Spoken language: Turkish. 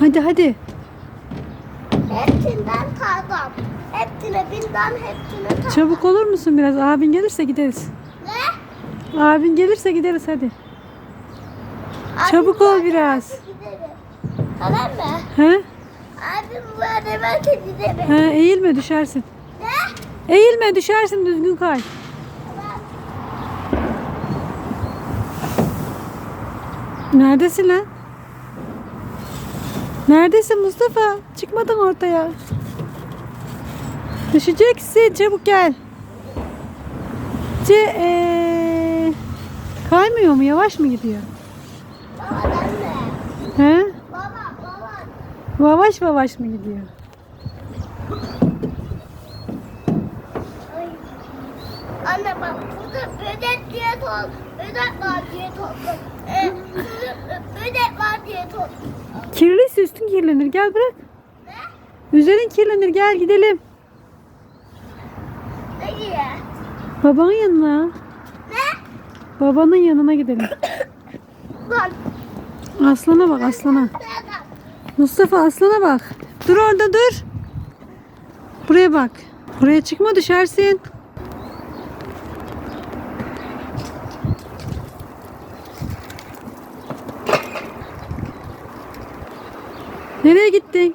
Hadi hadi. Hepsinden tadım. Hepsine binden hepsine tadım. Çabuk olur musun biraz? Abin gelirse gideriz. Ne? Abin gelirse gideriz hadi. Abim Çabuk ol biraz. Tamam mı? He? Abim ben de giderim. He eğilme düşersin. Ne? Eğilme düşersin düzgün kay. Tamam. Neredesin lan? Neredesin Mustafa? Çıkmadın ortaya. Düşeceksin. Çabuk gel. Ce ee, kaymıyor mu? Yavaş mı gidiyor? Baba anne. He? Baba baba. Yavaş yavaş mı gidiyor? Ay. Anne bak burada böcek diye tol. Böcek var diye topladım. Ee, burada böcek var diye topladım. Kirliyse üstün kirlenir. Gel bırak. Ne? Üzerin kirlenir. Gel gidelim. Ne diye? Babanın yanına. Ne? Babanın yanına gidelim. Lan. Aslana bak aslana. Mustafa aslana bak. Dur orada dur. Buraya bak. Buraya çıkma düşersin. Nereye gittin?